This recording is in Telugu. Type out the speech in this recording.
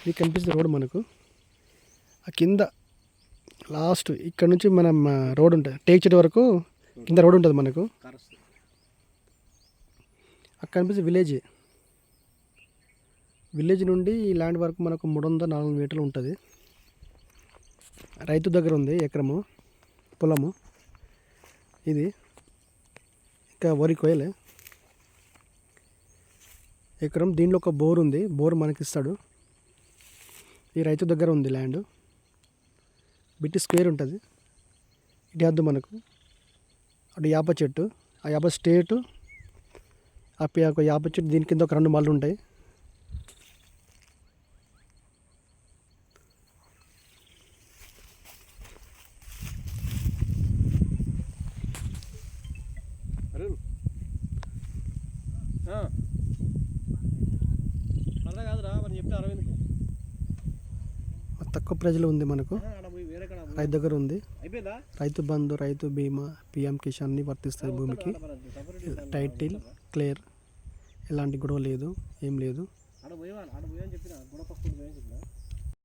ఇది కనిపిస్తుంది రోడ్ మనకు. ఆ కింద లాస్ట్ ఇక్కడ నుంచి మనం రోడ్ ఉంటుంది. టేక్ చెట్టు వరకు కింద రోడ్ ఉంటుంది మనకు. అక్కడ కనిపిస్తుంది విలేజ్. విలేజ్ నుండి ఈ ల్యాండ్ వరకు మనకు మూడు వందల నాలుగు మీటర్లు ఉంటుంది. రైతు దగ్గర ఉంది ఎకరము పొలము. ఇది ఇంకా వరి కోయలే ఎకరం దీనిలో ఒక బోర్ ఉంది. బోర్ మనకి ఇస్తాడు ఈ రైతు దగ్గర ఉంది ల్యాండ్. బిట్టి స్క్వేర్ ఉంటుంది. ఇటు వద్దు మనకు. అటు యాప చెట్టు ఆ యాప స్టేటు ఆ పి- ఒక యాప చెట్టు దీని కింద ఒక రెండు మళ్ళు ఉంటాయి. Huh. తక్కువ ప్రజలు ఉంది మనకు. రైతు దగ్గర ఉంది. రైతు బంధు రైతు బీమా పిఎం కిసాన్ అన్ని వర్తిస్తాయి భూమికి. Title clear. ఎలాంటి గొడవ లేదు ఏం లేదు.